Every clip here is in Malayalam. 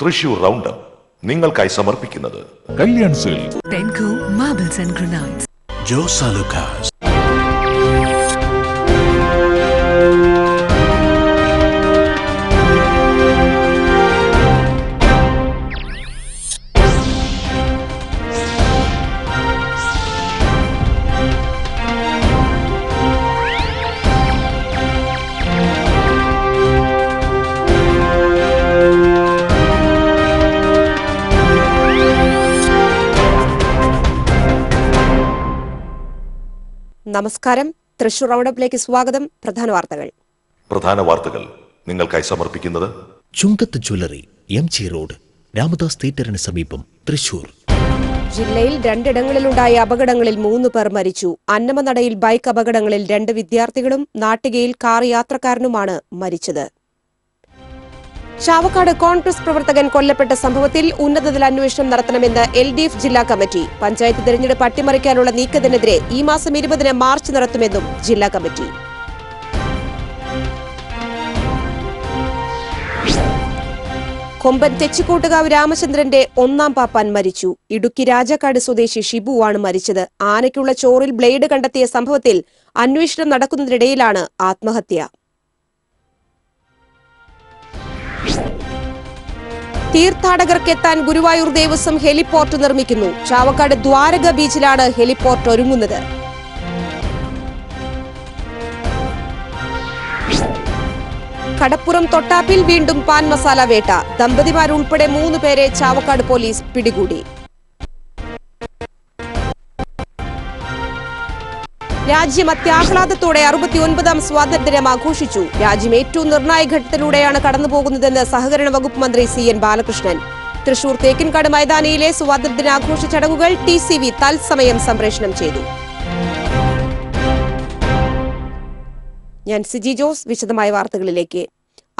തൃശൂർ റൗണ്ട് നിങ്ങൾക്കായി സമർപ്പിക്കുന്നത് കല്യാൺ സിൽക്ക്. Penco നമസ്കാരം. തൃശൂർ റൗണ്ടപ്പിലേക്ക് സ്വാഗതം. പ്രധാന വാർത്തകൾ. പ്രധാന വാർത്തകൾ നിങ്ങൾക്കായി സമർപ്പിക്കുന്നത് Chungath jewellery M G road Ramadas തിയേറ്ററിന് സമീപം തൃശൂർ. ജില്ലയിൽ രണ്ടിടങ്ങളിലുണ്ടായ അപകടങ്ങളിൽ മൂന്ന് പേർ മരിച്ചു. അന്നമനടയിൽ ബൈക്ക് അപകടങ്ങളിൽ രണ്ട് വിദ്യാർത്ഥികളും നാട്ടികയിൽ കാർ യാത്രക്കാരനുമാണ് മരിച്ചത്. ചാവക്കാട് കോൺഗ്രസ് പ്രവർത്തകൻ കൊല്ലപ്പെട്ട സംഭവത്തിൽ ഉന്നതതല അന്വേഷണം നടത്തണമെന്ന് എൽ ഡി എഫ് ജില്ലാ കമ്മിറ്റി. പഞ്ചായത്ത് തെരഞ്ഞെടുപ്പ് അട്ടിമറിക്കാനുള്ള നീക്കത്തിനെതിരെ ഈ മാസം ഇരുപതിന് മാർച്ച് നടത്തുമെന്നും ജില്ലാ കമ്മിറ്റി. കൊമ്പൻ തെച്ചിക്കോട്ടുകാവ് രാമചന്ദ്രന്റെ ഒന്നാം പാപ്പാൻ മരിച്ചു. ഇടുക്കി രാജാക്കാട് സ്വദേശി ഷിബുവാണ് മരിച്ചത്. ആനയ്ക്കുള്ള ചോറിൽ ബ്ലേഡ് കണ്ടെത്തിയ സംഭവത്തിൽ അന്വേഷണം നടക്കുന്നതിനിടയിലാണ് ആത്മഹത്യ. തീർത്ഥാടകർക്ക് എത്താൻ ഗുരുവായൂർ ദേവസ്വം ഹെലിപോർട്ട് നിർമ്മിക്കുന്നു. ചാവക്കാട് ദ്വാരക ബീച്ചിലാണ് ഹെലിപോർട്ട് ഒരുങ്ങുന്നത്. കടപ്പുറം തൊട്ടാപ്പിൽ വീണ്ടും പാൻ മസാല വേട്ട. ദമ്പതിമാരുൾപ്പെടെ മൂന്ന് പേരെ ചാവക്കാട് പോലീസ് പിടികൂടി. രാജ്യം അത്യാഹ്ലാദത്തോടെ അറുപത്തിയൊൻപതാം സ്വാതന്ത്ര്യം ആഘോഷിച്ചു. രാജ്യം ഏറ്റവും നിർണായക ഘട്ടത്തിലൂടെയാണ് കടന്നുപോകുന്നതെന്ന് സഹകരണ വകുപ്പ് മന്ത്രി സി എൻ ബാലകൃഷ്ണൻ. തൃശൂർ തേക്കിൻകാട് മൈതാനിയിലെ സ്വാതന്ത്ര്യദിനാഘോഷ ചടങ്ങുകൾ ടി സി വി തത്സമയം സംപ്രേഷണം ചെയ്തു. ഞാൻ സിജി ജോസ് വിശദമായ വാർത്തകളിലേക്ക്.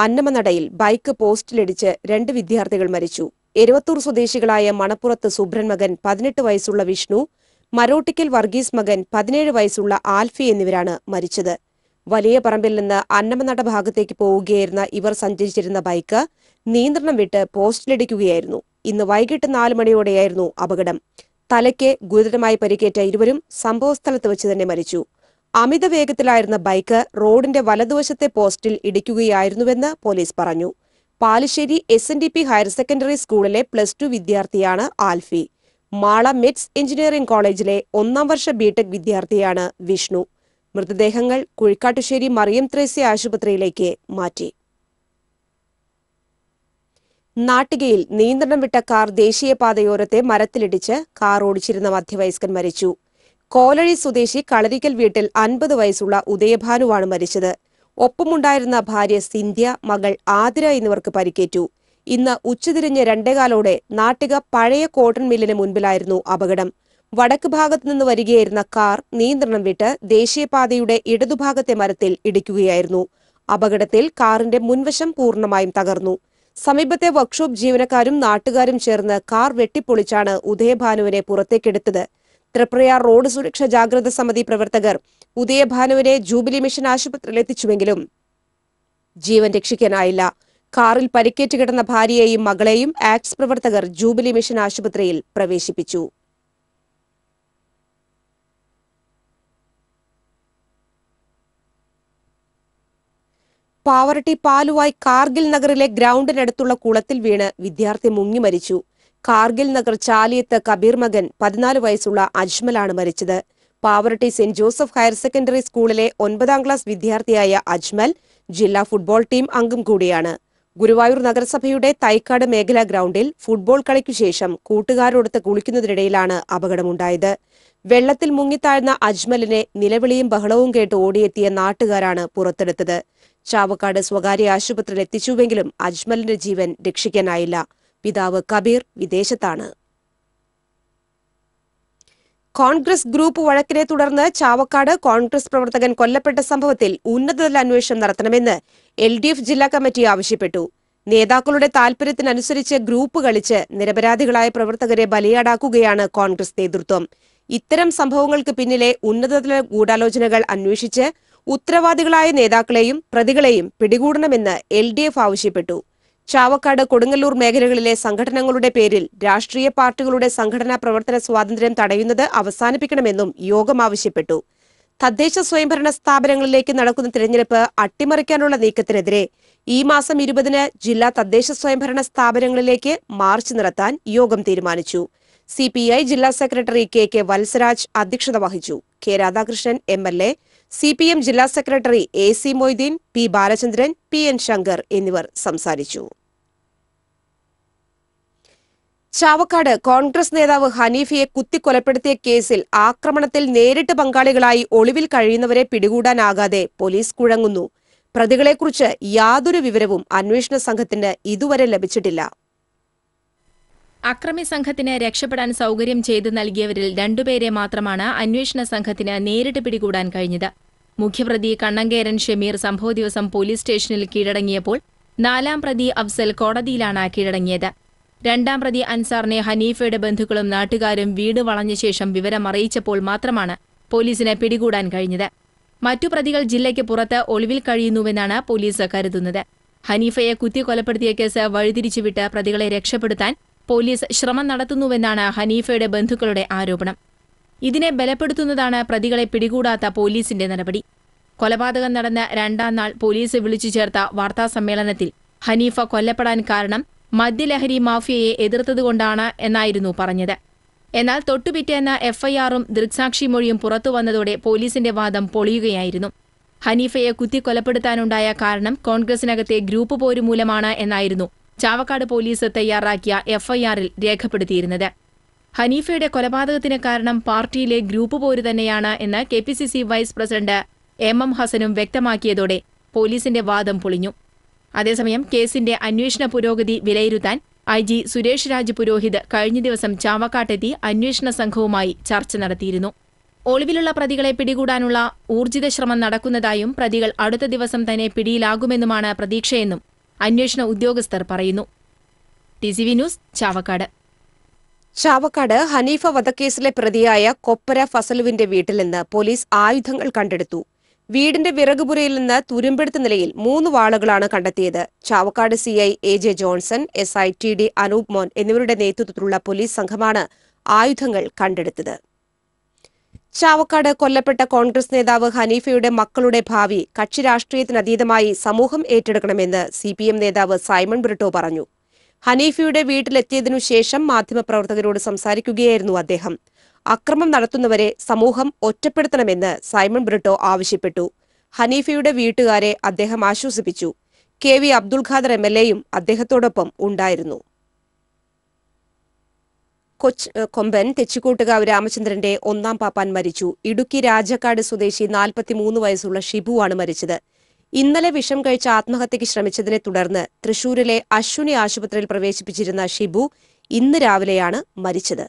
അന്നമനടയിൽ ബൈക്ക് പോസ്റ്റിലിടിച്ച് രണ്ട് വിദ്യാർത്ഥികൾ മരിച്ചു. എരുവത്തൂർ സ്വദേശികളായ മണപ്പുറത്ത് സുബ്രൻ മകൻ പതിനെട്ട് വയസ്സുള്ള വിഷ്ണു മരോട്ടിക്കൽ വർഗീസ് മകൻ പതിനേഴ് വയസ്സുള്ള ആൽഫി എന്നിവരാണ് മരിച്ചത്. വലിയ പറമ്പിൽ നിന്ന് അന്നമനട ഭാഗത്തേക്ക് പോവുകയായിരുന്ന ഇവർ സഞ്ചരിച്ചിരുന്ന ബൈക്ക് നിയന്ത്രണം വിട്ട് പോസ്റ്റിലിടിക്കുകയായിരുന്നു. ഇന്ന് വൈകിട്ട് നാല് മണിയോടെയായിരുന്നു അപകടം. തലയ്ക്ക് ഗുരുതരമായി പരിക്കേറ്റ ഇരുവരും സംഭവസ്ഥലത്ത് വെച്ച് തന്നെ മരിച്ചു. അമിത വേഗത്തിലായിരുന്ന ബൈക്ക് റോഡിന്റെ വലതുവശത്തെ പോസ്റ്റിൽ ഇടിക്കുകയായിരുന്നുവെന്ന് പോലീസ് പറഞ്ഞു. Palassery S N D P higher secondary സ്കൂളിലെ പ്ലസ് ടു വിദ്യാർത്ഥിയാണ് ആൽഫി. മാള മിറ്റ്സ് എഞ്ചിനീയറിംഗ് കോളേജിലെ ഒന്നാം വർഷ ബിടെക് വിദ്യാർത്ഥിയാണ് വിഷ്ണു. മൃതദേഹങ്ങൾ കുഴിക്കാട്ടുശ്ശേരി മറിയം ത്രേസ്യ ആശുപത്രിയിലേക്ക് മാറ്റി. നാട്ടികയിൽ നിയന്ത്രണം വിട്ട കാർ ദേശീയപാതയോരത്തെ മരത്തിലിടിച്ച് കാർ ഓടിച്ചിരുന്ന മധ്യവയസ്കൻ മരിച്ചു. കോലഴി സ്വദേശി കളരിക്കൽ വീട്ടിൽ അൻപത് വയസ്സുള്ള ഉദയഭാനുവാണ് മരിച്ചത്. ഒപ്പമുണ്ടായിരുന്ന ഭാര്യ സിന്ധ്യ മകൾ ആതിര എന്നിവർക്ക് പരിക്കേറ്റു. ഇന്ന് ഉച്ചതിരിഞ്ഞ് രണ്ടേകാലോടെ നാട്ടിക പഴയ കോട്ടൺ മില്ലിന് മുൻപിലായിരുന്നു അപകടം. വടക്ക് ഭാഗത്തു നിന്ന് വരികയായിരുന്ന കാർ നിയന്ത്രണം വിട്ട് ദേശീയപാതയുടെ ഇടതുഭാഗത്തെ മരത്തിൽ ഇടിക്കുകയായിരുന്നു. അപകടത്തിൽ കാറിന്റെ മുൻവശം പൂർണമായും തകർന്നു. സമീപത്തെ വർക്ക്ഷോപ്പ് ജീവനക്കാരും നാട്ടുകാരും ചേർന്ന് കാർ വെട്ടിപ്പൊളിച്ചാണ് ഉദയഭാനുവിനെ പുറത്തേക്കെടുത്തത്. ത്രിപ്രയാർ റോഡ് സുരക്ഷാ ജാഗ്രത സമിതി പ്രവർത്തകർ ഉദയഭാനുവിനെ ജൂബിലി മിഷൻ ആശുപത്രിയിൽ എത്തിച്ചുവെങ്കിലും ജീവൻ രക്ഷിക്കാനായില്ല. കാറിൽ പരിക്കേറ്റ് കിടന്ന ഭാര്യയെയും മകളെയും ആക്സ് പ്രവർത്തകർ ജൂബിലി മിഷൻ ആശുപത്രിയിൽ പ്രവേശിപ്പിച്ചു. പാവറട്ടി പാലുവായി കാർഗിൽ നഗറിലെ ഗ്രൗണ്ടിനടുത്തുള്ള കുളത്തിൽ വീണ് വിദ്യാർത്ഥി മുങ്ങി മരിച്ചു. കാർഗിൽ നഗർ ചാലിയത്ത് കബീർ മകൻ പതിനാല് വയസ്സുള്ള അജ്മലാണ് മരിച്ചത്. Pavaratty saint Joseph higher secondary സ്കൂളിലെ ഒൻപതാം ക്ലാസ് വിദ്യാർത്ഥിയായ അജ്മൽ ജില്ലാ ഫുട്ബോൾ ടീം അംഗം കൂടിയാണ്. ഗുരുവായൂർ നഗരസഭയുടെ തൈക്കാട് മേഖലാ ഗ്രൗണ്ടിൽ ഫുട്ബോൾ കളിക്കു ശേഷം കൂട്ടുകാരോടൊത്ത് കുളിക്കുന്നതിനിടയിലാണ് അപകടമുണ്ടായത്. വെള്ളത്തിൽ മുങ്ങിത്താഴ്ന്ന അജ്മലിനെ നിലവിളിയും ബഹളവും കേട്ട് ഓടിയെത്തിയ നാട്ടുകാരാണ് പുറത്തെടുത്തത്. ചാവക്കാട് സ്വകാര്യ ആശുപത്രിയിൽ എത്തിച്ചുവെങ്കിലും അജ്മലിന്റെ ജീവൻ രക്ഷിക്കാനായില്ല. പിതാവ് കബീർ വിദേശത്താണ്. കോൺഗ്രസ് ഗ്രൂപ്പ് വഴക്കിനെ തുടർന്ന് ചാവക്കാട് കോൺഗ്രസ് പ്രവർത്തകൻ കൊല്ലപ്പെട്ട സംഭവത്തിൽ ഉന്നതതല അന്വേഷണം നടത്തണമെന്ന് എൽ ഡി എഫ് ജില്ലാ കമ്മിറ്റി ആവശ്യപ്പെട്ടു. നേതാക്കളുടെ താൽപര്യത്തിനനുസരിച്ച് ഗ്രൂപ്പ് കളിച്ച് നിരപരാധികളായ പ്രവർത്തകരെ ബലിയാടാക്കുകയാണ് കോൺഗ്രസ് നേതൃത്വം. ഇത്തരം സംഭവങ്ങൾക്ക് പിന്നിലെ ഉന്നതതല ഗൂഢാലോചനകൾ അന്വേഷിച്ച് ഉത്തരവാദികളായ നേതാക്കളെയും പ്രതികളെയും പിടികൂടണമെന്ന് എൽ ഡി എഫ് ആവശ്യപ്പെട്ടു. ചാവക്കാട് കൊടുങ്ങല്ലൂർ മേഖലകളിലെ സംഘടനകളുടെ പേരിൽ രാഷ്ട്രീയ പാർട്ടികളുടെ സംഘടനാ പ്രവർത്തന സ്വാതന്ത്ര്യം തടയുന്നത് അവസാനിപ്പിക്കണമെന്നും യോഗം ആവശ്യപ്പെട്ടു. തദ്ദേശ സ്വയംഭരണ സ്ഥാപനങ്ങളിലേക്ക് നടക്കുന്ന തിരഞ്ഞെടുപ്പ് അട്ടിമറിക്കാനുള്ള നീക്കത്തിനെതിരെ ഈ മാസം ഇരുപതിന് ജില്ലാ തദ്ദേശ സ്വയംഭരണ സ്ഥാപനങ്ങളിലേക്ക് മാർച്ച് നടത്താൻ യോഗം തീരുമാനിച്ചു. സി പി ഐ ജില്ലാ സെക്രട്ടറി കെ കെ വത്സരാജ് അധ്യക്ഷത വഹിച്ചു. K Radhakrishnan M L A C P M ജില്ലാ secretary A C Moideen P Balachandran P N Shankar എന്നിവർ സംസാരിച്ചു. ചാവക്കാട് കോൺഗ്രസ് നേതാവ് ഹനീഫയെ കുത്തിക്കൊലപ്പെടുത്തിയ കേസിൽ ആക്രമണത്തിൽ നേരിട്ട് പങ്കാളികളായി ഒളിവിൽ കഴിയുന്നവരെ പിടികൂടാനാകാതെ പോലീസ് കുഴങ്ങുന്നു. പ്രതികളെക്കുറിച്ച് യാതൊരു വിവരവും അന്വേഷണ സംഘത്തിന് ഇതുവരെ ലഭിച്ചിട്ടില്ല. അക്രമി സംഘത്തിന് രക്ഷപ്പെടാൻ സൗകര്യം ചെയ്തു നൽകിയവരിൽ രണ്ടുപേരെ മാത്രമാണ് അന്വേഷണ സംഘത്തിന് നേരിട്ട് പിടികൂടാൻ കഴിഞ്ഞത്. മുഖ്യപ്രതി കണ്ണങ്കേരൻ ഷമീർ സംഭവ ദിവസം പോലീസ് സ്റ്റേഷനിൽ കീഴടങ്ങിയപ്പോൾ നാലാം പ്രതി അഫ്സൽ കോടതിയിലാണ് കീഴടങ്ങിയത്. രണ്ടാം പ്രതി അൻസാറിനെ ഹനീഫയുടെ ബന്ധുക്കളും നാട്ടുകാരും വീട് വളഞ്ഞ ശേഷം വിവരം അറിയിച്ചപ്പോൾ മാത്രമാണ് പോലീസിനെ പിടികൂടാൻ കഴിഞ്ഞത്. മറ്റു പ്രതികൾ ജില്ലയ്ക്ക് പുറത്ത് ഒളിവിൽ കഴിയുന്നുവെന്നാണ് പോലീസ് കരുതുന്നത്. ഹനീഫയെ കുത്തിക്കൊലപ്പെടുത്തിയ കേസ് വഴിതിരിച്ചുവിട്ട് പ്രതികളെ രക്ഷപ്പെടുത്താൻ പോലീസ് ശ്രമം നടത്തുന്നുവെന്നാണ് ഹനീഫയുടെ ബന്ധുക്കളുടെ ആരോപണം. ഇതിനെ ബലപ്പെടുത്തുന്നതാണ് പ്രതികളെ പിടികൂടാത്ത പോലീസിന്റെ നടപടി. കൊലപാതകം നടന്ന രണ്ടാം നാൾ പോലീസ് വിളിച്ചു ചേർത്ത വാർത്താസമ്മേളനത്തിൽ ഹനീഫ കൊല്ലപ്പെടാൻ കാരണം മദ്യലഹരി മാഫിയയെ എതിർത്തതുകൊണ്ടാണ് എന്നായിരുന്നു പറഞ്ഞത്. എന്നാൽ തൊട്ടുപിറ്റേന്ന് എഫ്ഐആറും ദൃക്സാക്ഷി മൊഴിയും പുറത്തുവന്നതോടെ പോലീസിന്റെ വാദം പൊളിയുകയായിരുന്നു. ഹനീഫയെ കുത്തിക്കൊലപ്പെടുത്താനുണ്ടായ കാരണം കോൺഗ്രസിനകത്തെ ഗ്രൂപ്പ് പോര് മൂലമാണ് എന്നായിരുന്നു ചാവക്കാട് പോലീസ് തയ്യാറാക്കിയ എഫ്ഐആറിൽ രേഖപ്പെടുത്തിയിരുന്നത്. ഹനീഫയുടെ കൊലപാതകത്തിന് കാരണം പാർട്ടിയിലെ ഗ്രൂപ്പ് പോര് തന്നെയാണ് എന്ന് K vice president M M ഹസനും വ്യക്തമാക്കിയതോടെ പോലീസിന്റെ വാദം പൊളിഞ്ഞു. അതേസമയം കേസിന്റെ അന്വേഷണ പുരോഗതി വിലയിരുത്താൻ ഐ ജി സുരേഷ് രാജ് പുരോഹിത് കഴിഞ്ഞ ദിവസം ചാവക്കാട്ടെത്തി അന്വേഷണ സംഘവുമായി ചർച്ച നടത്തിയിരുന്നു. ഒളിവിലുള്ള പ്രതികളെ പിടികൂടാനുള്ള ഊർജിത ശ്രമം നടക്കുന്നതായും പ്രതികൾ അടുത്ത ദിവസം തന്നെ പിടിയിലാകുമെന്നുമാണ് പ്രതീക്ഷയെന്നും അന്വേഷണ ഉദ്യോഗസ്ഥർ പറയുന്നു. ന്യൂസ് ചാവക്കാട്. ചാവക്കാട് ഹനീഫ വധക്കേസിലെ പ്രതിയായ കൊപ്പര ഫസലുവിന്റെ വീട്ടിൽ നിന്ന് പോലീസ് ആയുധങ്ങൾ കണ്ടെടുത്തു. വീടിന്റെ വിറകുപുരയിൽ നിന്ന് തുരുമ്പെടുത്ത നിലയിൽ മൂന്ന് വാളുകളാണ് കണ്ടെത്തിയത്. Chavakkad C I A J Johnson S I T D Anoop Mon എന്നിവരുടെ നേതൃത്വത്തിലുള്ള പോലീസ് സംഘമാണ് ആയുധങ്ങൾ കണ്ടെടുത്തത്. ചാവക്കാട് കൊല്ലപ്പെട്ട കോൺഗ്രസ് നേതാവ് ഹനീഫയുടെ മക്കളുടെ ഭാവി കക്ഷി രാഷ്ട്രീയത്തിനതീതമായി സമൂഹം ഏറ്റെടുക്കണമെന്ന് സി പി എം നേതാവ് സൈമൺ ബ്രിട്ടോ പറഞ്ഞു. ഹനീഫയുടെ വീട്ടിലെത്തിയതിനുശേഷം മാധ്യമപ്രവർത്തകരോട് സംസാരിക്കുകയായിരുന്നു അദ്ദേഹം. അക്രമം നടത്തുന്നവരെ സമൂഹം ഒറ്റപ്പെടുത്തണമെന്ന് സൈമൺ ബ്രിട്ടോ ആവശ്യപ്പെട്ടു. ഹനീഫയുടെ വീട്ടുകാരെ അദ്ദേഹം ആശ്വസിപ്പിച്ചു. K V Abdul Khader M L എയും അദ്ദേഹത്തോടൊപ്പം ഉണ്ടായിരുന്നു. കൊച്ച് കൊമ്പൻ തെച്ചിക്കോട്ടുകാവ് രാമചന്ദ്രന്റെ ഒന്നാം പാപ്പാൻ മരിച്ചു. ഇടുക്കി രാജക്കാട് സ്വദേശി നാൽപ്പത്തിമൂന്ന് വയസ്സുള്ള ഷിബുവാണ് മരിച്ചത്. ഇന്നലെ വിഷം കഴിച്ച ആത്മഹത്യയ്ക്ക് ശ്രമിച്ചതിനെ തുടർന്ന് തൃശൂരിലെ അശ്വിനി ആശുപത്രിയിൽ പ്രവേശിപ്പിച്ചിരുന്ന ഷിബു ഇന്ന് രാവിലെയാണ് മരിച്ചത്.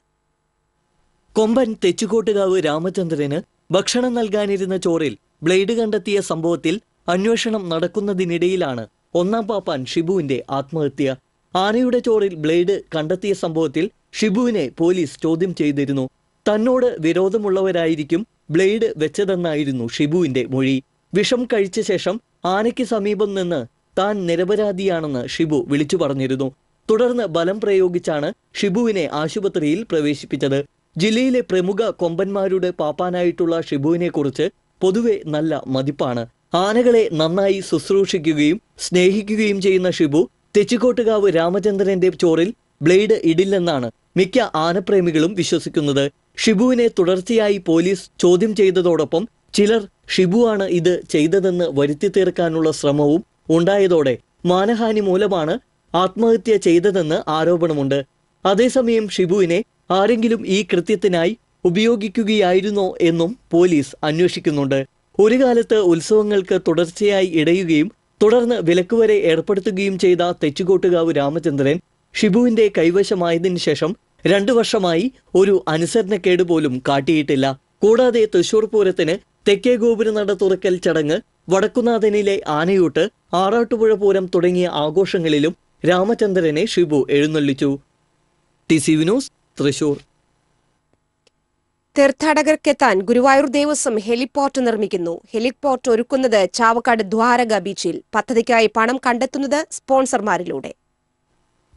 കൊമ്പൻ തെച്ചുകോട്ടുകാവ് രാമചന്ദ്രന് ഭക്ഷണം നൽകാനിരുന്ന ചോറിൽ ബ്ലേഡ് കണ്ടെത്തിയ സംഭവത്തിൽ അന്വേഷണം നടക്കുന്നതിനിടയിലാണ് ഒന്നാം പാപ്പാൻ ഷിബുവിന്റെ ആത്മഹത്യ. ആനയുടെ ചോറിൽ ബ്ലേഡ് കണ്ടെത്തിയ സംഭവത്തിൽ ഷിബുവിനെ പോലീസ് ചോദ്യം ചെയ്തിരുന്നു. തന്നോട് വിരോധമുള്ളവരായിരിക്കും ബ്ലേഡ് വെച്ചതെന്നായിരുന്നു ഷിബുവിന്റെ മൊഴി. വിഷം കഴിച്ച ശേഷം ആനയ്ക്ക് സമീപം നിന്ന് താൻ നിരപരാധിയാണെന്ന് ഷിബു വിളിച്ചു പറഞ്ഞിരുന്നു. തുടർന്ന് ബലം പ്രയോഗിച്ചാണ് ഷിബുവിനെ ആശുപത്രിയിൽ പ്രവേശിപ്പിച്ചത്. ജില്ലയിലെ പ്രമുഖ കൊമ്പന്മാരുടെ പാപ്പാനായിട്ടുള്ള ഷിബുവിനെ കുറിച്ച് പൊതുവെ നല്ല മതിപ്പാണ്. ആനകളെ നന്നായി ശുശ്രൂഷിക്കുകയും സ്നേഹിക്കുകയും ചെയ്യുന്ന ഷിബു തെച്ചിക്കോട്ടുകാവ് രാമചന്ദ്രന്റെ ചോറിൽ ബ്ലേഡ് ഇടില്ലെന്നാണ് മിക്ക ആനപ്രേമികളും വിശ്വസിക്കുന്നത്. ഷിബുവിനെ തുടർച്ചയായി പോലീസ് ചോദ്യം ചെയ്തതോടൊപ്പം ചിലർ ഷിബുവാണ് ഇത് ചെയ്തതെന്ന് വരുത്തി തീർക്കാനുള്ള ശ്രമവും ഉണ്ടായതോടെ മാനഹാനി മൂലമാണ് ആത്മഹത്യ ചെയ്തതെന്ന് ആരോപണമുണ്ട്. അതേസമയം ഷിബുവിനെ ആരെങ്കിലും ഈ കൃത്യത്തിനായി ഉപയോഗിക്കുകയായിരുന്നോ എന്നും പോലീസ് അന്വേഷിക്കുന്നുണ്ട്. ഒരു കാലത്ത് ഉത്സവങ്ങൾക്ക് തുടർച്ചയായി ഇടയുകയും തുടർന്ന് വിലക്കുവരെ ഏർപ്പെടുത്തുകയും ചെയ്ത തെച്ചുകോട്ടുകാവ് രാമചന്ദ്രൻ ഷിബുവിന്റെ കൈവശമായതിനു ശേഷം രണ്ടു വർഷമായി ഒരു അനുസരണക്കേട് പോലും കാട്ടിയിട്ടില്ല. കൂടാതെ തൃശൂർ പൂരത്തിന് തെക്കേ ഗോപുരനട തുറക്കൽ ചടങ്ങ് വടക്കുനാഥനിലെ ആനയൂട്ട് ആറാട്ടുപുഴ പൂരം തുടങ്ങിയ ആഘോഷങ്ങളിലും രാമചന്ദ്രനെ Shibu എഴുന്നള്ളിച്ചു. T C V news Thrissur. തീർത്ഥാടകർക്കെത്താൻ Guruvayur Devaswom heliport നിർമ്മിക്കുന്നു. ഹെലിപോർട്ട് ഒരുക്കുന്നത് ചാവക്കാട് ദ്വാരക ബീച്ചിൽ. പദ്ധതിക്കായി പണം കണ്ടെത്തുന്നത് സ്പോൺസർമാരിലൂടെ.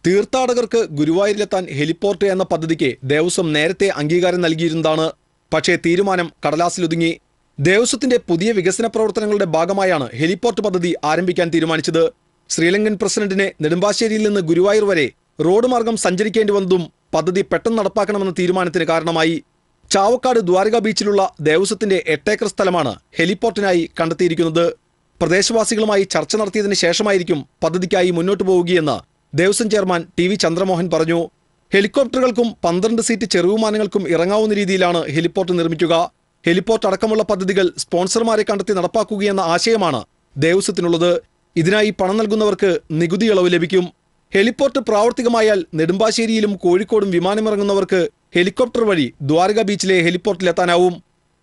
തീർത്ഥാടകർക്ക് ഗുരുവായൂരിലെത്താൻ ഹെലിപോർട്ട് എന്ന പദ്ധതിക്ക് ദേവസ്വം നേരത്തെ അംഗീകാരം നൽകിയിരുന്നതാണ്. പക്ഷേ തീരുമാനം കടലാസിലൊതുങ്ങി. ദേവസ്വത്തിന്റെ പുതിയ വികസന പ്രവർത്തനങ്ങളുടെ ഭാഗമായാണ് ഹെലിപോർട്ട് പദ്ധതി ആരംഭിക്കാൻ തീരുമാനിച്ചത്. ശ്രീലങ്കൻ പ്രസിഡന്റിനെ നെടുമ്പാശ്ശേരിയിൽ നിന്ന് ഗുരുവായൂർ വരെ റോഡ് മാർഗം സഞ്ചരിക്കേണ്ടി വന്നതും പദ്ധതി പെട്ടെന്ന് നടപ്പാക്കണമെന്ന തീരുമാനത്തിന് കാരണമായി ചാവക്കാട് ദ്വാരക ബീച്ചിലുള്ള ദേവസ്വത്തിന്റെ എട്ടേക്കർ സ്ഥലമാണ് ഹെലിപോർട്ടിനായി കണ്ടെത്തിയിരിക്കുന്നത്. പ്രദേശവാസികളുമായി ചർച്ച നടത്തിയതിനു ശേഷമായിരിക്കും പദ്ധതിക്കായി മുന്നോട്ടു പോവുകയെന്ന് Devaswom chairman T V Chandramohan പറഞ്ഞു. ഹെലികോപ്റ്ററുകൾക്കും പന്ത്രണ്ട് സീറ്റ് ചെറുവിമാനങ്ങൾക്കും ഇറങ്ങാവുന്ന രീതിയിലാണ് ഹെലിപോർട്ട് നിർമ്മിക്കുക. ഹെലിപോർട്ട് അടക്കമുള്ള പദ്ധതികൾ സ്പോൺസർമാരെ കണ്ടെത്തി നടപ്പാക്കുകയെന്ന ആശയമാണ് ദേവസ്വത്തിനുള്ളത്. ഇതിനായി പണം നൽകുന്നവർക്ക് നികുതി ഇളവ് ലഭിക്കും. ഹെലിപോർട്ട് പ്രാവർത്തികമായാൽ നെടുമ്പാശ്ശേരിയിലും കോഴിക്കോടും വിമാനമിറങ്ങുന്നവർക്ക് ഹെലികോപ്റ്റർ വഴി ദ്വാരക ബീച്ചിലെ ഹെലിപോർട്ടിലെത്താനാവും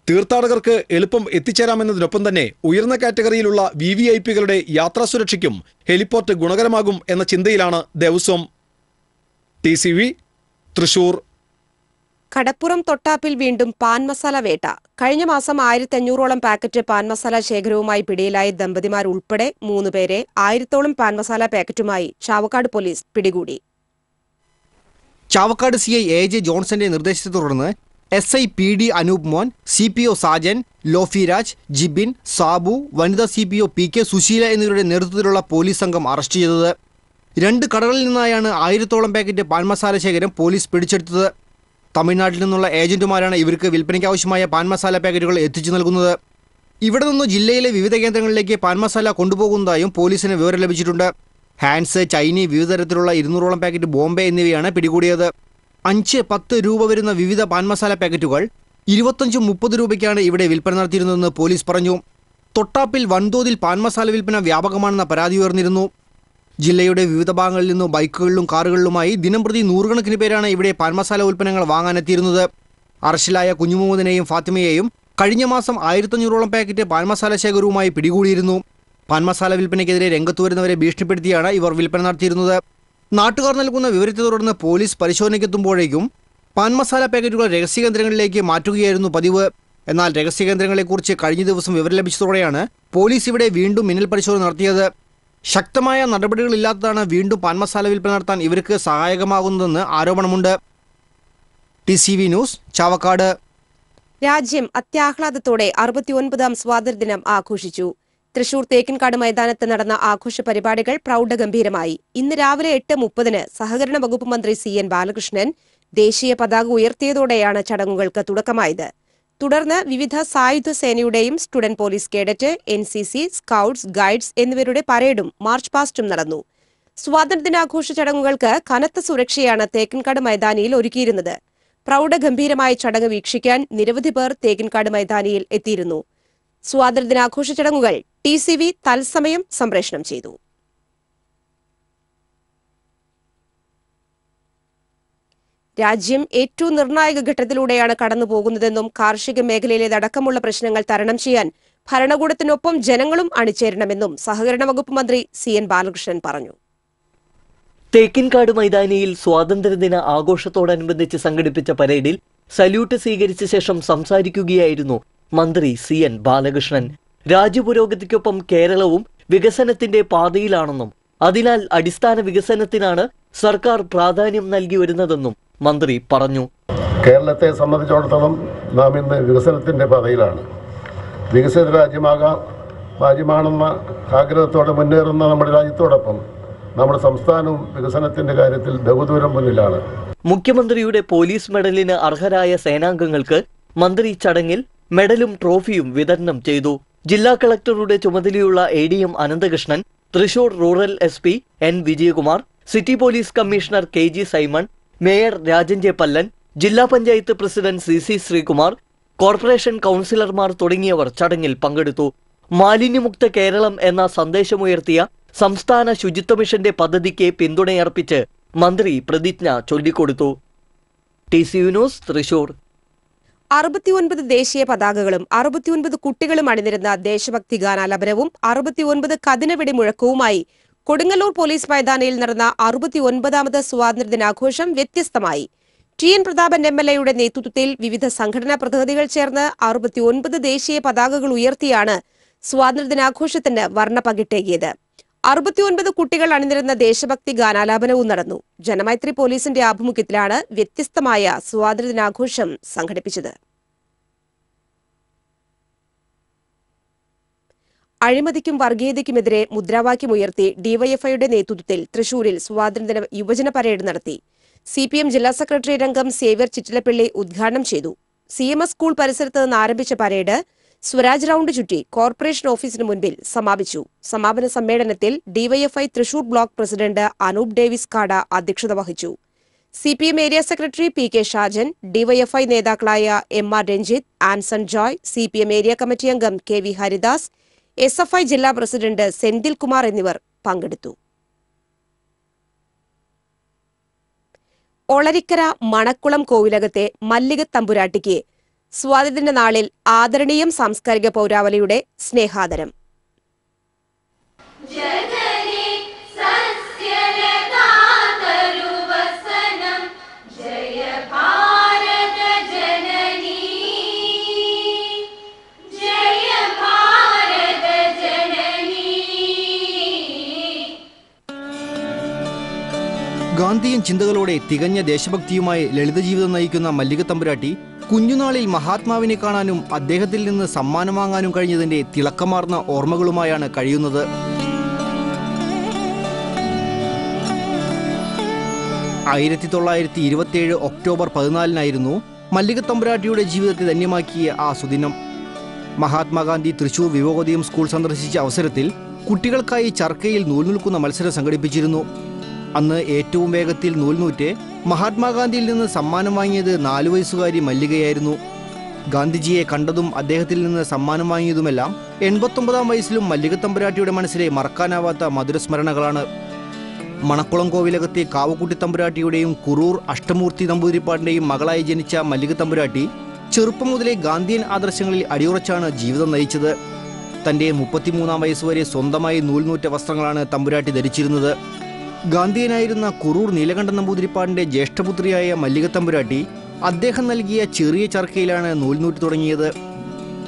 തീർത്ഥാടകർക്ക് എളുപ്പം എത്തിച്ചേരാമെന്നതിനൊപ്പം തന്നെ ഉയർന്ന കാറ്റഗറിയിലുള്ള വി വി ഐ പികളുടെ യാത്രാ സുരക്ഷയ്ക്കും ഹെലിപോർട്ട് ഗുണകരമാകും എന്ന ചിന്തയിലാണ് Devaswom. T C V Thrissur. Kadappuram തൊട്ടാപ്പിൽ വീണ്ടും പാൻ മസാല വേട്ട. കഴിഞ്ഞ മാസം ആയിരത്തി അഞ്ഞൂറോളം പാക്കറ്റ് പാൻ മസാല ശേഖരവുമായി പിടിയിലായ ദമ്പതിമാർ ദമ്പതിമാരുൾപ്പെടെ മൂന്നുപേരെ ആയിരത്തോളം പാൻ മസാല പാക്കറ്റുമായി ചാവക്കാട് പോലീസ് പിടികൂടി. Chavakkad C I A J ജോൺസന്റെ നിർദ്ദേശത്തെ തുടർന്ന് S I P D Anoop Mon C P O Sajan Lofiraj Jibin Sabu വനിതാ C P O P K Susheela എന്നിവരുടെ നേതൃത്വത്തിലുള്ള പോലീസ് സംഘം അറസ്റ്റ് ചെയ്തത്. രണ്ട് കടകളിൽ നിന്നായാണ് ആയിരത്തോളം പാക്കറ്റ് പാൻ മസാല ശേഖരം പോലീസ് പിടിച്ചെടുത്തത്. തമിഴ്നാട്ടിൽ നിന്നുള്ള ഏജന്റുമാരാണ് ഇവർക്ക് വിൽപ്പനയ്ക്ക് ആവശ്യമായ പാൻ മസാല പാക്കറ്റുകൾ എത്തിച്ചു നൽകുന്നത്. ഇവിടെ നിന്ന് ജില്ലയിലെ വിവിധ കേന്ദ്രങ്ങളിലേക്ക് പാൻ മസാല കൊണ്ടുപോകുന്നതായും പോലീസിന് വിവരം ലഭിച്ചിട്ടുണ്ട്. ഹാൻഡ്സ് ചൈനി വിവിധ തരത്തിലുള്ള ഇരുന്നൂറോളം പാക്കറ്റ് ബോംബെ എന്നിവയാണ് പിടികൂടിയത്. അഞ്ച് പത്ത് രൂപ വരുന്ന വിവിധ പാൻ മസാല പാക്കറ്റുകൾ ഇരുപത്തഞ്ചും മുപ്പത് രൂപയ്ക്കാണ് ഇവിടെ വിൽപ്പന നടത്തിയിരുന്നതെന്ന് പോലീസ് പറഞ്ഞു. തൊട്ടാപ്പിൽ വൻതോതിൽ പാൻ മസാല വിൽപ്പന വ്യാപകമാണെന്ന പരാതി ഉയർന്നിരുന്നു. ജില്ലയുടെ വിവിധ ഭാഗങ്ങളിൽ നിന്നും ബൈക്കുകളിലും കാറുകളിലുമായി ദിനംപ്രതി നൂറുകണക്കിന് പേരാണ് ഇവിടെ പാൻമസാല ഉൽപ്പന്നങ്ങൾ വാങ്ങാനെത്തിയിരുന്നത്. അറസ്റ്റിലായ കുഞ്ഞുമുഹമ്മദിനെയും ഫാത്തിമയെയും കഴിഞ്ഞ മാസം ആയിരത്തഞ്ഞൂറോളം പാക്കറ്റ് പാൻമസാല ശേഖരവുമായി പിടികൂടിയിരുന്നു. പാൻമസാല വിൽപ്പനയ്ക്കെതിരെ രംഗത്ത് വരുന്നവരെ ഭീഷണിപ്പെടുത്തിയാണ് ഇവർ വിൽപ്പന നടത്തിയിരുന്നത്. നാട്ടുകാർ നൽകുന്ന വിവരത്തെ തുടർന്ന് പോലീസ് പരിശോധനയ്ക്കെത്തുമ്പോഴേക്കും പാൻമസാല പാക്കറ്റുകൾ രഹസ്യകേന്ദ്രങ്ങളിലേക്ക് മാറ്റുകയായിരുന്നു പതിവ്. എന്നാൽ രഹസ്യകേന്ദ്രങ്ങളെക്കുറിച്ച് കഴിഞ്ഞ ദിവസം വിവരം ലഭിച്ചതോടെയാണ് പോലീസ് ഇവിടെ വീണ്ടും മിന്നൽ പരിശോധന നടത്തിയത്. ശക്തമായ നടപടികളില്ലാത്തതാണ് വീണ്ടും പാൻ മസാല വിൽപ്പന നടത്താൻ ഇവർക്ക് സഹായകമാകുന്നതെന്ന് ആരോപണമുണ്ട്. T C V news Chavakkad. രാജ്യം അത്യാഹ്ലാദത്തോടെ അറുപത്തിയൊൻപതാം സ്വാതന്ത്ര്യദിനം ആഘോഷിച്ചു. തൃശൂർ തേക്കിൻകാട് മൈതാനത്ത് നടന്ന ആഘോഷ പരിപാടികൾ പ്രൗഢഗംഭീരമായി. ഇന്ന് രാവിലെ എട്ട് മുപ്പതിന് സഹകരണ വകുപ്പ് മന്ത്രി സി എൻ ബാലകൃഷ്ണൻ ദേശീയ പതാക ഉയർത്തിയതോടെയാണ് ചടങ്ങുകൾക്ക് തുടക്കമായത്. തുടർന്ന് വിവിധ സായുധ സേനയുടെയും student police cadet N C C scouts guides എന്നിവരുടെ പരേഡും മാർച്ച് പാസ്റ്റും നടന്നു. സ്വാതന്ത്ര്യദിനാഘോഷ ചടങ്ങുകൾക്ക് കനത്ത സുരക്ഷയാണ് തേക്കിൻകാട് മൈതാനിയിൽ ഒരുക്കിയിരുന്നത്. പ്രൗഢഗംഭീരമായ ചടങ്ങ് വീക്ഷിക്കാൻ നിരവധി പേർ തേക്കിൻകാട് മൈതാനിയിൽ എത്തിയിരുന്നു. സ്വാതന്ത്ര്യദിനാഘോഷ ചടങ്ങുകൾ ടി സി വി തത്സമയം സംപ്രേഷണം ചെയ്തു. രാജ്യം ഏറ്റവും നിർണായക ഘട്ടത്തിലൂടെയാണ് കടന്നുപോകുന്നതെന്നും കാർഷിക മേഖലയിലേതടക്കമുള്ള പ്രശ്നങ്ങൾ തരണം ചെയ്യാൻ ഭരണകൂടത്തിനൊപ്പം ജനങ്ങളും അണിചേരണമെന്നും സഹകരണ വകുപ്പ് മന്ത്രി സി എൻ ബാലകൃഷ്ണൻ പറഞ്ഞു. തേക്കിൻകാട് മൈതാനിയിൽ സ്വാതന്ത്ര്യദിന ആഘോഷത്തോടനുബന്ധിച്ച് സംഘടിപ്പിച്ച പരേഡിൽ സല്യൂട്ട് സ്വീകരിച്ച ശേഷം സംസാരിക്കുകയായിരുന്നു മന്ത്രി സി എൻ ബാലകൃഷ്ണൻ. രാജ്യപുരോഗതിക്കൊപ്പം കേരളവും വികസനത്തിന്റെ പാതയിലാണെന്നും അതിനാൽ അടിസ്ഥാന വികസനത്തിനാണ് സർക്കാർ പ്രാധാന്യം നൽകി വരുന്നതെന്നും മന്ത്രി പറഞ്ഞു. കേരളത്തെ സംബന്ധിച്ചിടത്തോളം നാം ഇന്ന് വികസനത്തിന്റെ പാതയിലാണ്. വികസിത രാജ്യമാകാം രാജ്യമാണെന്ന ആഗ്രഹത്തോടെ മുന്നേറുന്ന നമ്മുടെ രാജ്യത്തോടൊപ്പം നമ്മുടെ സംസ്ഥാനവും വികസനത്തിന്റെ കാര്യത്തിൽ ബഹുദൂരം മുന്നിലാണ്. മുഖ്യമന്ത്രിയുടെ പോലീസ് മെഡലിന് അർഹരായ സേനാംഗങ്ങൾക്ക് മന്ത്രി ചടങ്ങിൽ മെഡലും ട്രോഫിയും വിതരണം ചെയ്തു. ജില്ലാ കളക്ടറുടെ ചുമതലയുള്ള A D M Ananthakrishnan Thrissur rural S P N Vijayakumar city police commissioner K G Simon mayor Rajan J Pallan ജില്ലാ panchayat president C C Sreekumar corporation കൗൺസിലർമാർ തുടങ്ങിയവർ ചടങ്ങിൽ പങ്കെടുത്തു. മാലിന്യമുക്ത കേരളം എന്ന സന്ദേശമുയർത്തിയ സംസ്ഥാന ശുചിത്വ മിഷന്റെ പദ്ധതിക്ക് പിന്തുണയർപ്പിച്ച് മന്ത്രി പ്രതിജ്ഞ ചൊല്ലിക്കൊടുത്തു. ന്യൂസ് തൃശൂർ. അറുപത്തിയൊൻപത് ദേശീയ പതാകകളും അറുപത്തിയൊൻപത് കുട്ടികളും അണിനിരുന്ന ദേശഭക്തി ഗാനാലപനവും അറുപത്തിയൊൻപത് കതിനവെടി മുഴക്കവുമായി കൊടുങ്ങല്ലൂർ പോലീസ് മൈതാനിയിൽ നടന്ന അറുപത്തി ഒൻപതാമത് സ്വാതന്ത്ര്യദിനാഘോഷം വ്യത്യസ്തമായി. T. N. Prathapan M. L. എയുടെ നേതൃത്വത്തിൽ വിവിധ സംഘടനാ പ്രതിനിധികൾ ചേർന്ന് അറുപത്തി ഒൻപത് ദേശീയ പതാകകൾ ഉയർത്തിയാണ് സ്വാതന്ത്ര്യദിനാഘോഷത്തിന് വർണ പകിട്ടേകിയത് അറുപത്തിയൊൻപത് കുട്ടികൾ അണിനിരുന്ന ദേശഭക്തി ഗാനാലാപനവും നടന്നു. ജനമൈത്രി പോലീസിന്റെ ആഭിമുഖ്യത്തിലാണ് വ്യത്യസ്തമായ സ്വാതന്ത്ര്യദിനാഘോഷം സംഘടിപ്പിച്ചത്. അഴിമതിക്കും വർഗീയതയ്ക്കുമെതിരെ മുദ്രാവാക്യമുയർത്തി ഡിവൈഎഫ്ഐയുടെ നേതൃത്വത്തിൽ തൃശൂരിൽ സ്വാതന്ത്ര്യദിന യുവജന പരേഡ് നടത്തി. സി പി എം ജില്ലാ സെക്രട്ടറി രംഗം സേവ്യർ ചിറ്റിലപ്പള്ളി ഉദ്ഘാടനം ചെയ്തു. സി എം എസ് സ്കൂൾ പരിസരത്ത് നിന്ന് ആരംഭിച്ച പരേഡ് സ്വരാജ് റൌണ്ട് ചുറ്റി കോർപ്പറേഷൻ ഓഫീസിന് മുൻപിൽ സമാപിച്ചു. സമാപന സമ്മേളനത്തിൽ DYFI Thrissur block president Anoop Davis Kada അധ്യക്ഷത വഹിച്ചു. C P M area secretary P K Shajan DYFI നേതാക്കളായ M R Ranjith Anson Joy C P M area committee അംഗം K V Haridas S F I ജില്ലാ പ്രസിഡന്റ് സെന്തിൽ കുമാർ എന്നിവർ പങ്കെടുത്തു. ഒളരിക്കര മണക്കുളം കോവിലകത്തെ മല്ലിക തമ്പുരാട്ടിക്ക് സ്വാതന്ത്ര്യ നാളിൽ ആദരണീയം സാംസ്കാരിക പൗരാവലിയുടെ സ്നേഹാദരം. ഗാന്ധിയൻ ചിന്തകളോടെ തികഞ്ഞ ദേശഭക്തിയുമായി ലളിത ജീവിതം നയിക്കുന്ന മല്ലിക തമ്പുരാട്ടി കുഞ്ഞുനാളിൽ മഹാത്മാവിനെ കാണാനും അദ്ദേഹത്തിൽ നിന്ന് സമ്മാനം വാങ്ങാനും കഴിഞ്ഞതിന്റെ തിളക്കമാർന്ന ഓർമ്മകളുമായാണ് കഴിയുന്നത്. ആയിരത്തി തൊള്ളായിരത്തി ഇരുപത്തിയേഴ് ഒക്ടോബർ പതിനാലിനായിരുന്നു മല്ലിക തമ്പുരാട്ടിയുടെ ജീവിതത്തെ ധന്യമാക്കിയ ആ സുദിനം. മഹാത്മാഗാന്ധി തൃശൂർ വിവേകോദയം സ്കൂൾ സന്ദർശിച്ച അവസരത്തിൽ കുട്ടികൾക്കായി ചർക്കയിൽ നൂൽ നിൽക്കുന്ന മത്സരം സംഘടിപ്പിച്ചിരുന്നു. അന്ന് ഏറ്റവും വേഗത്തിൽ നൂൽനൂറ്റ് മഹാത്മാഗാന്ധിയിൽ നിന്ന് സമ്മാനം വാങ്ങിയത് നാലു വയസ്സുകാരി മല്ലികയായിരുന്നു. ഗാന്ധിജിയെ കണ്ടതും അദ്ദേഹത്തിൽ നിന്ന് സമ്മാനം വാങ്ങിയതുമെല്ലാം എൺപത്തൊമ്പതാം വയസ്സിലും മല്ലിക തമ്പുരാട്ടിയുടെ മനസ്സിലെ മറക്കാനാവാത്ത മധുരസ്മരണകളാണ്. മണക്കുളം കോവിലകത്തെ കാവക്കുട്ടി തമ്പുരാട്ടിയുടെയും കുറൂർ അഷ്ടമൂർത്തി നമ്പൂതിരിപ്പാടിന്റെയും മകളായി ജനിച്ച മല്ലിക തമ്പുരാട്ടി ചെറുപ്പം മുതലേ ഗാന്ധിയൻ ആദർശങ്ങളിൽ അടിയുറച്ചാണ് ജീവിതം നയിച്ചത്. തന്റെ മുപ്പത്തിമൂന്നാം വയസ്സുവരെ സ്വന്തമായി നൂൽനൂറ്റ വസ്ത്രങ്ങളാണ് തമ്പുരാട്ടി ധരിച്ചിരുന്നത്. ഗാന്ധിയനായിരുന്ന കുറൂർ നീലകണ്ഠ നമ്പൂതിരിപ്പാടിന്റെ ജ്യേഷ്ഠപുത്രിയായ മല്ലിക തമ്പുരാട്ടി അദ്ദേഹം നൽകിയ ചെറിയ ചർക്കയിലാണ് നൂൽനൂറ്റ് തുടങ്ങിയത്.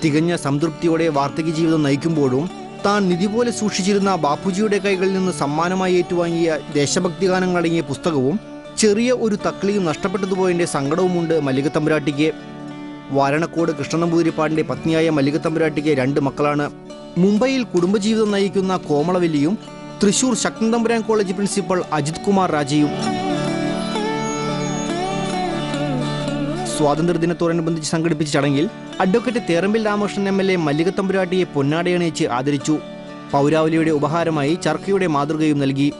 തികഞ്ഞ സംതൃപ്തിയോടെ വാർദ്ധക്യ ജീവിതം നയിക്കുമ്പോഴും താൻ നിധി പോലെ സൂക്ഷിച്ചിരുന്ന ബാപ്പുജിയുടെ കൈകളിൽ നിന്ന് സമ്മാനമായി ഏറ്റുവാങ്ങിയ ദേശഭക്തി ഗാനങ്ങളടങ്ങിയ പുസ്തകവും ചെറിയ ഒരു തക്ലിയും നഷ്ടപ്പെട്ടതുപോയതിന്റെ സങ്കടവുമുണ്ട് മല്ലിക തമ്പുരാട്ടിക്ക് വാരണക്കോട് കൃഷ്ണനമ്പൂതിരിപ്പാടിന്റെ പത്നിയായ മല്ലിക തമ്പുരാട്ടിക്ക് രണ്ട് മക്കളാണ്. മുംബൈയിൽ കുടുംബജീവിതം നയിക്കുന്ന കോമളവല്ലിയും തൃശൂർ ശക്തി തമ്പുരാൻ കോളേജ് പ്രിൻസിപ്പൽ അജിത് കുമാർ രാജയും. സ്വാതന്ത്ര്യദിനത്തോടനുബന്ധിച്ച് സംഘടിപ്പിച്ച ചടങ്ങിൽ advocate Therambil Ramakrishnan M L A Mallika തമ്പുരാട്ടിയെ പൊന്നാടയണിയിച്ച് ആദരിച്ചു. പൗരാവലിയുടെ ഉപഹാരമായി ചർക്കയുടെ മാതൃകയും നൽകി.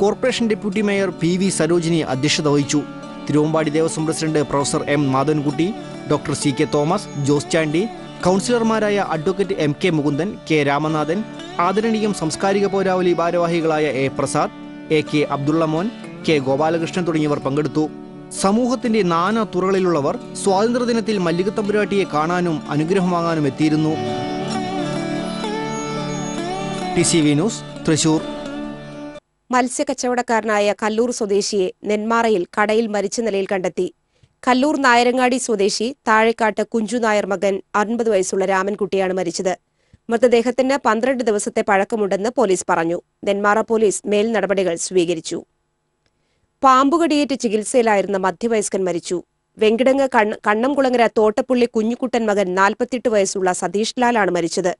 Corporation deputy mayor P V Sarojini അധ്യക്ഷത വഹിച്ചു. Thiruvambady Devaswom president professor M Madhavankutty doctor C K Thomas Jose Chandy കൗൺസിലർമാരായ advocate M K Mukundan K Ramanathan ആദരണീയം സംസ്കാരിക പൗരാവലി ഭാരവാഹികളായ A Prasad A K Abdulla Mon K Gopalakrishnan തുടങ്ങിയവർ പങ്കെടുത്തു. സമൂഹത്തിന്റെ നാനാ തുറകളിലുള്ളവർ സ്വാതന്ത്ര്യദിനത്തിൽ മല്ലിക തമ്പുരാട്ടിയെ കാണാനും അനുഗ്രഹം വാങ്ങാനും എത്തിയിരുന്നു. ന്യൂസ് തൃശൂർ. മത്സ്യക്കച്ചവടക്കാരനായ കല്ലൂർ സ്വദേശിയെ നെന്മാറയിൽ കടയിൽ മരിച്ച നിലയിൽ കണ്ടെത്തി. കല്ലൂർ നായരങ്ങാടി സ്വദേശി താഴെക്കാട്ട് കുഞ്ചു നായർ മകൻ അൻപത് വയസ്സുള്ള രാമൻകുട്ടിയാണ് മരിച്ചത്. മൃതദേഹത്തിന് പന്ത്രണ്ട് ദിവസത്തെ പഴക്കമുണ്ടെന്ന് പോലീസ് പറഞ്ഞു. നെന്മാറ പോലീസ് മേൽ നടപടികൾ സ്വീകരിച്ചു. പാമ്പുകടിയേറ്റ് ചികിത്സയിലായിരുന്ന മധ്യവയസ്കൻ മരിച്ചു. വെങ്കിടങ്ങ് കണ്ണ് കണ്ണംകുളങ്ങര തോട്ടപ്പുള്ളി കുഞ്ഞുകുട്ടൻ മകൻ നാൽപ്പത്തിയെട്ട് വയസ്സുള്ള സതീഷ് ലാലാണ് മരിച്ചത്.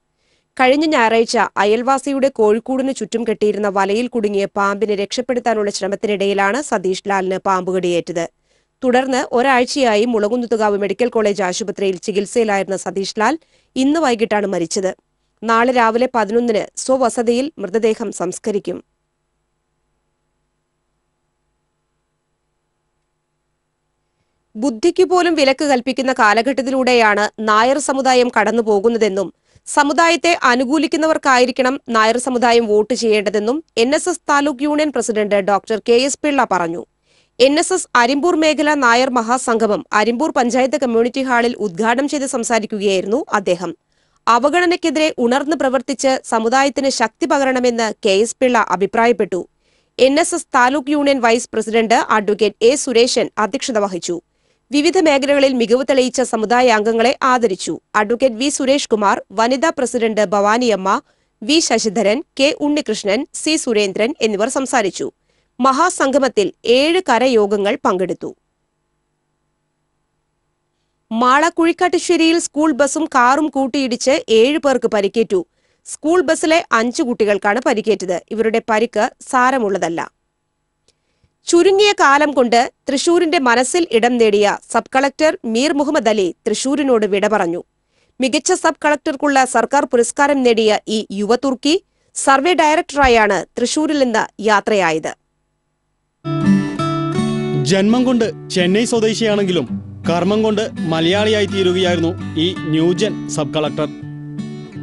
കഴിഞ്ഞ ഞായറാഴ്ച അയൽവാസിയുടെ കോഴിക്കൂടിന് ചുറ്റും കെട്ടിയിരുന്ന വലയിൽ കുടുങ്ങിയ പാമ്പിനെ രക്ഷപ്പെടുത്താനുള്ള ശ്രമത്തിനിടയിലാണ് സതീഷ് ലാലിന് പാമ്പുകടിയേറ്റത്. തുടർന്ന് ഒരാഴ്ചയായി മുളകുന്നുത്തുകാവ് മെഡിക്കൽ കോളേജ് ആശുപത്രിയിൽ ചികിത്സയിലായിരുന്ന സതീഷ് ലാൽ ഇന്ന് വൈകിട്ടാണ് മരിച്ചത്. നാളെ രാവിലെ പതിനൊന്നിന് സ്വവസതിയിൽ മൃതദേഹം സംസ്കരിക്കും. ബുദ്ധിക്ക് പോലും വിലക്ക് കൽപ്പിക്കുന്ന കാലഘട്ടത്തിലൂടെയാണ് നായർ സമുദായം കടന്നു പോകുന്നതെന്നും സമുദായത്തെ അനുകൂലിക്കുന്നവർക്കായിരിക്കണം നായർ സമുദായം വോട്ട് ചെയ്യേണ്ടതെന്നും N S S taluk union president doctor K S Pillai പറഞ്ഞു. എൻ എസ് എസ് അരിമ്പൂർ മേഖല നായർ മഹാസംഗമം അരിമ്പൂർ പഞ്ചായത്ത് കമ്മ്യൂണിറ്റി ഹാളിൽ ഉദ്ഘാടനം ചെയ്ത് സംസാരിക്കുകയായിരുന്നു അദ്ദേഹം. അവഗണനയ്ക്കെതിരെ ഉണർന്നു പ്രവർത്തിച്ച് സമുദായത്തിന് ശക്തി പകരണമെന്ന് കെ എസ് പിള്ള അഭിപ്രായപ്പെട്ടു. N S S taluk union vice president advocate A Sureshan അധ്യക്ഷത വഹിച്ചു. വിവിധ മേഖലകളിൽ മികവ് തെളിയിച്ച സമുദായ അംഗങ്ങളെ ആദരിച്ചു. അഡ്വക്കേറ്റ് വി സുരേഷ് കുമാർ വനിതാ president Bhavaniamma V Sasidharan K Unnikrishnan C Surendran എന്നിവർ സംസാരിച്ചു. മഹാസംഗമത്തിൽ ഏഴ് കരയോഗങ്ങൾ പങ്കെടുത്തു. മാള കുഴിക്കാട്ടുശ്ശേരിയിൽ സ്കൂൾ ബസും കാറും കൂട്ടിയിടിച്ച് ഏഴു പേർക്ക് പരിക്കേറ്റു. സ്കൂൾ ബസ്സിലെ അഞ്ചു കുട്ടികൾക്കാണ് പരിക്കേറ്റത്. ഇവരുടെ പരിക്ക് സാരമുള്ളതല്ല. ചുരുങ്ങിയ കാലം കൊണ്ട് തൃശൂരിന്റെ മനസ്സിൽ ഇടം നേടിയ സബ് കളക്ടർ മീർ മുഹമ്മദ് അലി തൃശൂരിനോട് വിട പറഞ്ഞു. മികച്ച സബ് കളക്ടർക്കുള്ള സർക്കാർ പുരസ്കാരം നേടിയ ഈ യുവതുർക്കി സർവേ ഡയറക്ടറായാണ് തൃശൂരിൽ നിന്ന് യാത്രയായത്. ജന്മം കൊണ്ട് ചെന്നൈ സ്വദേശിയാണെങ്കിലും കർമ്മം കൊണ്ട് മലയാളിയായി തീരുകയായിരുന്നു ഈ new gen sub collector.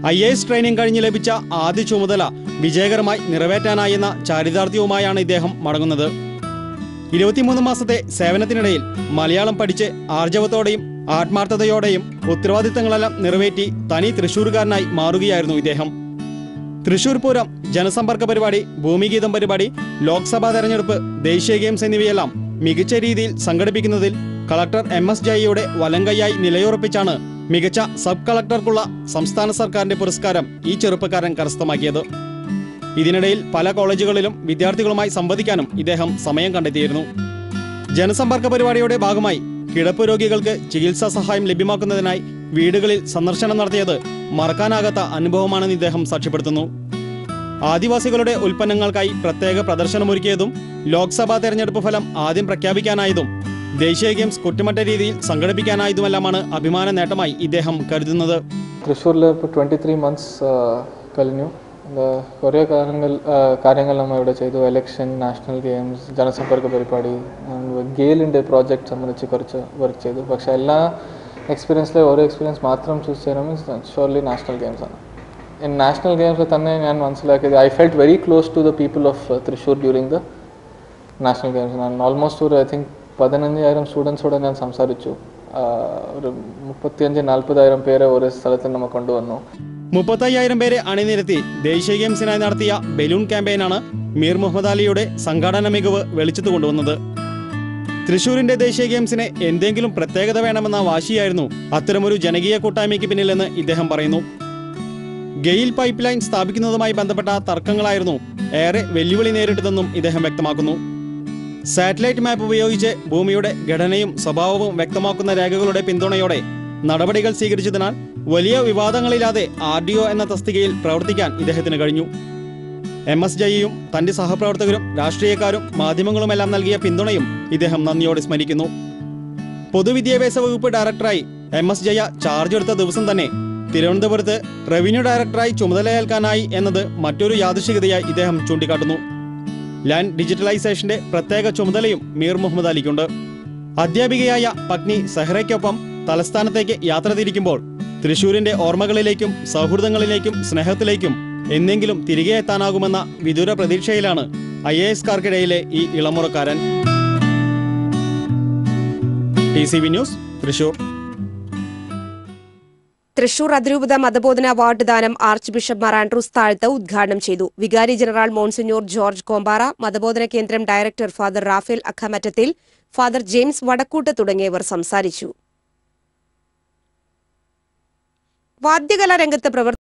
I A S training കഴിഞ്ഞ് ലഭിച്ച ആദ്യ ചുമതല വിജയകരമായി നിറവേറ്റാനായെന്ന ചാരിതാർത്ഥ്യവുമായാണ് ഇദ്ദേഹം മടങ്ങുന്നത്. ഇരുപത്തിമൂന്ന് മാസത്തെ സേവനത്തിനിടയിൽ മലയാളം പഠിച്ച് ആർജവത്തോടെയും ആത്മാർത്ഥതയോടെയും ഉത്തരവാദിത്തങ്ങളെല്ലാം നിറവേറ്റി തനി തൃശൂർകാരനായി മാറുകയായിരുന്നു ഇദ്ദേഹം. തൃശൂർ പൂരം ജനസമ്പർക്ക പരിപാടി ഭൂമിഗീതം പരിപാടി ലോക്സഭാ തെരഞ്ഞെടുപ്പ് ദേശീയ ഗെയിംസ് എന്നിവയെല്ലാം മികച്ച രീതിയിൽ സംഘടിപ്പിക്കുന്നതിൽ കളക്ടർ എം എസ് ജയയുടെ വലങ്കയ്യായി നിലയുറപ്പിച്ചാണ് മികച്ച സബ് കളക്ടർക്കുള്ള സംസ്ഥാന സർക്കാരിന്റെ പുരസ്കാരം ഈ ചെറുപ്പക്കാരൻ കരസ്ഥമാക്കിയത്. ഇതിനിടയിൽ പല കോളേജുകളിലും വിദ്യാർത്ഥികളുമായി സംവദിക്കാനും ഇദ്ദേഹം സമയം കണ്ടെത്തിയിരുന്നു. ജനസമ്പർക്ക പരിപാടിയുടെ ഭാഗമായി കിടപ്പ് രോഗികൾക്ക് ചികിത്സാ സഹായം ലഭ്യമാക്കുന്നതിനായി വീടുകളിൽ സന്ദർശനം നടത്തിയത് മറക്കാനാകാത്ത അനുഭവമാണെന്ന് ഇദ്ദേഹം സാക്ഷ്യപ്പെടുത്തുന്നു. ആദിവാസികളുടെ ഉൽപ്പന്നങ്ങൾക്കായി പ്രത്യേക പ്രദർശനമൊരുക്കിയതും ലോക്സഭാ തെരഞ്ഞെടുപ്പ് ഫലം ആദ്യം പ്രഖ്യാപിക്കാനായതും ദേശീയ ഗെയിംസ് കുറ്റമറ്റ രീതിയിൽ സംഘടിപ്പിക്കാനായതുമെല്ലാമാണ് അഭിമാന നേട്ടമായി ഇദ്ദേഹം കരുതുന്നത്. തൃശ്ശൂരിൽ ഇപ്പോൾ ട്വന്റി ത്രീ മന്ത്സ് കഴിഞ്ഞു. കുറേ കാര്യങ്ങൾ കാര്യങ്ങൾ നമ്മൾ ഇവിടെ ചെയ്തു. എലക്ഷൻ നാഷണൽ ഗെയിംസ് ജനസമ്പർക്ക പരിപാടി ഗെയിലിന്റെ പ്രോജക്റ്റ് സംബന്ധിച്ച് കുറച്ച് വർക്ക് ചെയ്തു. പക്ഷേ എല്ലാ എക്സ്പീരിയൻസിലെ ഓരോ എക്സ്പീരിയൻസ് മാത്രം ചൂസ് ചെയ്യണം മീൻസ് ഷുവർലി നാഷണൽ ഗെയിംസ് ആണ്. ഇൻ നാഷണൽ ഗെയിംസിൽ തന്നെ ഞാൻ മനസ്സിലാക്കിയത് I felt very close to the people of Thrissur during the national games ഞാൻ ഓൾമോസ്റ്റ് ഒരു ഐ തിങ്ക് പതിനഞ്ചായിരം സ്റ്റുഡൻസോടെ ഞാൻ സംസാരിച്ചു. ഒരു മുപ്പത്തിയഞ്ച് നാൽപ്പതായിരം പേരെ ഒരു സ്ഥലത്ത് നമ്മൾ കൊണ്ടുവന്നു. മുപ്പത്തയ്യായിരം പേരെ അണിനിരത്തി ദേശീയ ഗെയിംസിനായി നടത്തിയ ബലൂൺ ക്യാമ്പയിനാണ് മീർ മുഹമ്മദ് അലിയുടെ സംഘാടന മികവ് വെളിച്ചത്ത് കൊണ്ടുവന്നത്. തൃശൂരിന്റെ ദേശീയ ഗെയിംസിന് എന്തെങ്കിലും പ്രത്യേകത വേണമെന്ന വാശിയായിരുന്നു അത്തരമൊരു ജനകീയ കൂട്ടായ്മയ്ക്ക് പിന്നിലെന്ന് ഇദ്ദേഹം പറയുന്നു. ഗെയിൽ പൈപ്പ് ലൈൻ സ്ഥാപിക്കുന്നതുമായി ബന്ധപ്പെട്ട തർക്കങ്ങളായിരുന്നു ഏറെ വെല്ലുവിളി നേരിട്ടതെന്നും ഇദ്ദേഹം വ്യക്തമാക്കുന്നു. സാറ്റലൈറ്റ് മാപ്പ് ഉപയോഗിച്ച് ഭൂമിയുടെ ഘടനയും സ്വഭാവവും വ്യക്തമാക്കുന്ന രേഖകളുടെ പിന്തുണയോടെ നടപടികൾ സ്വീകരിച്ചതിനാൽ വലിയ വിവാദങ്ങളില്ലാതെ ആർ ഡി ഒ എന്ന തസ്തികയിൽ പ്രവർത്തിക്കാൻ ഇദ്ദേഹത്തിന് കഴിഞ്ഞു. എം എസ് ജയിയും തന്റെ സഹപ്രവർത്തകരും രാഷ്ട്രീയക്കാരും മാധ്യമങ്ങളുമെല്ലാം നൽകിയ പിന്തുണയും ഇദ്ദേഹം നന്ദിയോടെ സ്മരിക്കുന്നു. പൊതുവിദ്യാഭ്യാസ വകുപ്പ് ഡയറക്ടറായി എം എസ് ജയ ചാർജ് എടുത്ത ദിവസം തന്നെ തിരുവനന്തപുരത്ത് റവന്യൂ ഡയറക്ടറായി ചുമതലയേൽക്കാനായി എന്നത് മറ്റൊരു യാദൃശികതയായി ഇദ്ദേഹം ചൂണ്ടിക്കാട്ടുന്നു. ലാൻഡ് ഡിജിറ്റലൈസേഷന്റെ പ്രത്യേക ചുമതലയും മീർ മുഹമ്മദ് അലിക്കുണ്ട്. അധ്യാപികയായ പത്നി സെഹ്റയ്ക്കൊപ്പം തലസ്ഥാനത്തേക്ക് യാത്ര തിരിക്കുമ്പോൾ തൃശൂരിന്റെ ഓർമ്മകളിലേക്കും സൗഹൃദങ്ങളിലേക്കും സ്നേഹത്തിലേക്കും എന്നെങ്കിലും തിരികെ എത്താനാകുമെന്ന വിദൂര പ്രതീക്ഷയിലാണ് ഐ എ എസ്കാർക്കിടയിലെ ഈ ഇളമുറക്കാരൻ. T C V news Thrissur. Thrissur അതിരൂപത മതബോധന അവാർഡ് ദാനം arch bishop Mar Andrews Thazhath ഉദ്ഘാടനം ചെയ്തു. വികാരി ജനറൽ മോൺസിഞ്ഞൂർ ജോർജ് കോമ്പാറ മതബോധന കേന്ദ്രം director father Raphael Akamattathil father James Vadakkoot തുടങ്ങിയവർ സംസാരിച്ചു. വാദ്യകലാരംഗത്ത് പ്രവർത്തി